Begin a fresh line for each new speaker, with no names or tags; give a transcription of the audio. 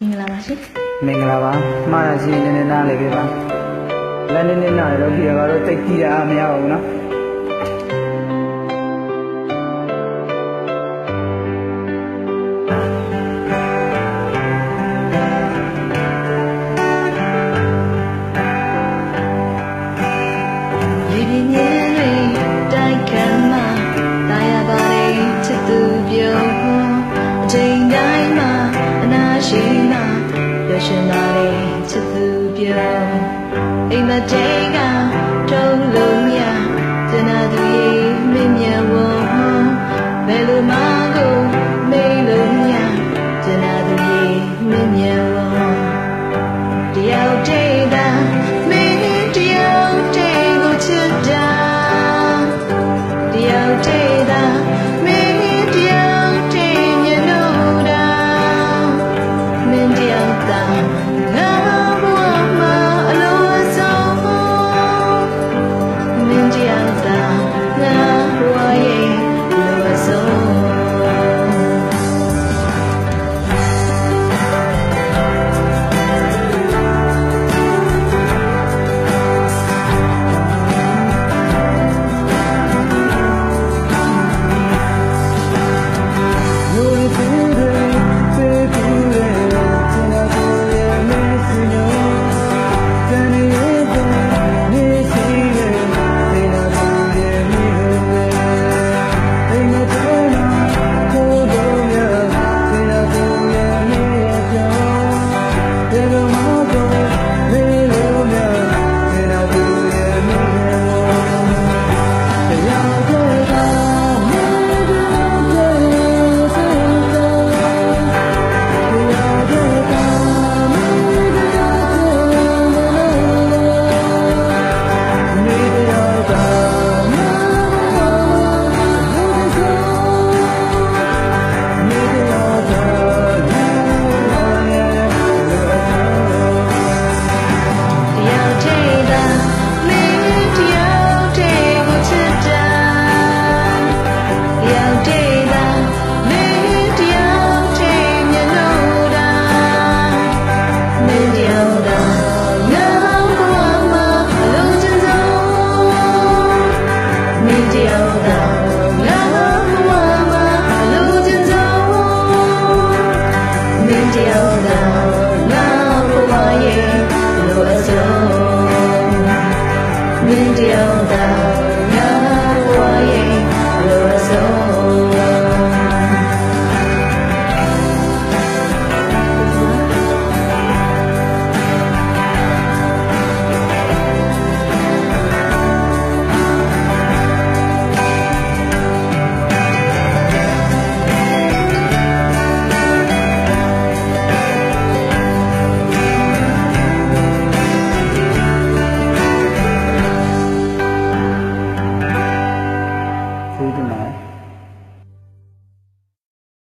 မင်္ဂလာပါရှင်
မင်္ဂလာပါမှားရစီနည်းနည်းနားလေပြပါလက်နည်းနည်းနားလေတော့ဒီကတော့တိတ်ကြည့်တာမရပါဘူးနော်
ချစ်သူပြုံးအိမ်မတဲက until thou